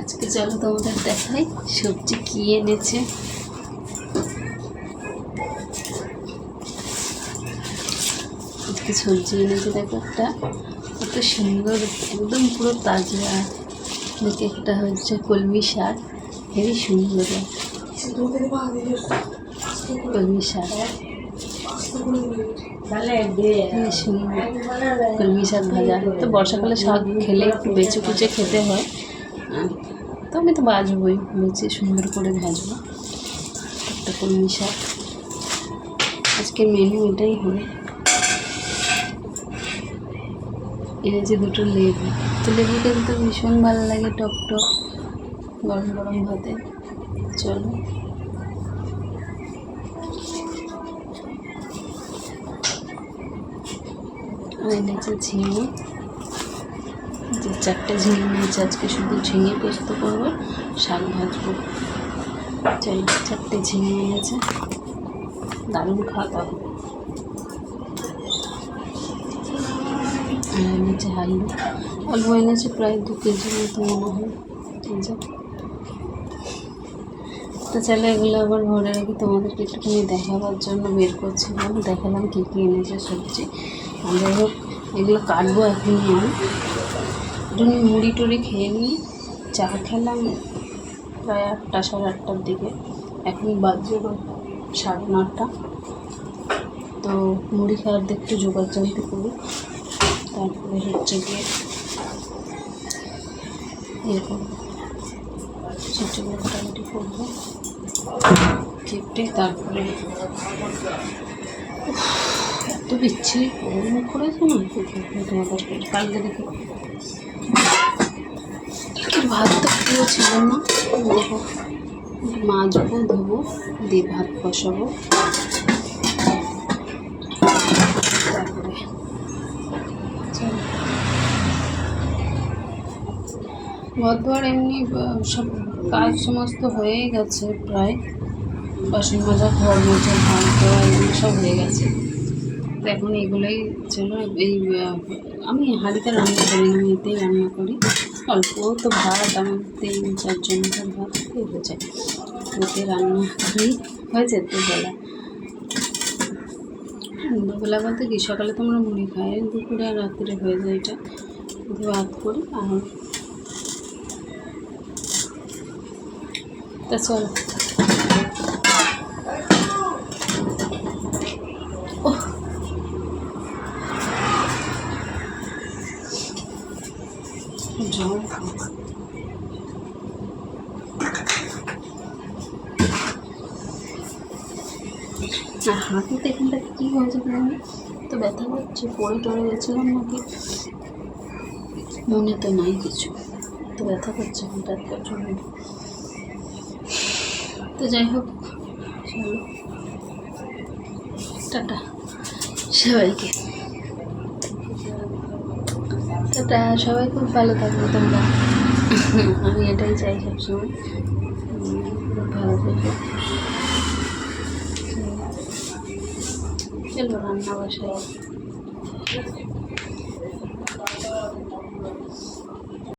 আজকে চলো তোমাদের দেখাই সবজি কি এনেছে। আজকে সবজি এনেছে দেখো একটা। কত সুন্দর, একদম পুরো তাজা। দেখে একটা হচ্ছে কলমি শাক, হেবি সুন্দর। কলমি শাক। কলমি শাক ভাজা। তো বর্ষাকালে শাক খেলে একটু বেঁচে কুচে খেতে হয়। তো আমি তো বাজবই বেঁচে সুন্দর করে ভাজবো। একটা কলমি শাক। আজকে মেনু এটাই হবে। এনেছে দুটো লেবু। তো লেবু কিন্তু ভীষণ ভালো লাগে, টক টক, গরম গরম ভাতে। চলো। এনেছে ঝিঙে। যে চারটে ঝিঙে নিয়েছে আজকে শুধু ঝিঙে পোস্ত করব, শাক ভাজবো। চল চারটে ঝিঙে এনেছে দারুণ খাওয়া দাওয়া। আর এনেছে আলু। আলু এনেছে প্রায় দু কেজির মতো মনে হয়। তো চলো এগুলো আবার ভরে রাখি। তোমাদেরকে একটুখানি দেখাবার জন্য বের করছিলাম। দেখালাম কী কী এনেছে সবজি। যাই হোক, এগুলো কাটবো এখনই আমি। জন্য মুড়ি টুড়ি খেয়ে নিই চা খেলাম প্রায় আটটা, সাড়ে আটটার দিকে। এখন ওই সাড়ে নটা। তো মুড়ি খাওয়ার দিকে একটু জোগাড় জানতে করি। তারপরে হচ্ছে গিয়ে এরকম সবজিগুলো কাটাকাটি করব। কেটে তারপরে এত বিচ্ছিরি গরম করেছে না। তোমাদেরকে কালকে দেখে ভাত তো প্রিয় ছিল না? মাজবো ধোবো, দিয়ে ভাত বসাবো। তারপরে ঘরদুয়ার এমনি সব কাজ সমস্ত হয়েই গেছে প্রায়। বাসন মাজা, ঘর মোছা, ভাত দেওয়া এগুলো সব হয়ে গেছে। এখন এগুলোই ছিল এই আমি হাঁড়িতে রান্না করি না এতেই রান্না করি। অল্প তো ভাত আমার তিন চারজনের ভাত হয়ে যায়। এতে রান্না করি হয়েছে দুবেলা। দুবেলা বলতে কি, সকালে তো আমরা মুড়ি খাই, দুপুরে আর রাত্রে হয়ে যায় এটা। ভাত করি আর তা চলো। জল। আর হাঁটুতে এখানটা কী হয়েছে জানি তো? ব্যথা করছে, পড়ে টরে গেছিলাম নাকি? মনে তো নাই কিছু। তো ব্যথা করছে হঠাৎ প্রচণ্ড তো যাই হোক, চলো। টাটা। সবাইকে। টাটা সবাই খুব ভালো থাকবে তোমরা। আমি এটাই চাই সবসময়। খুব ভালো থাকবে চলো, রান্না বসাই।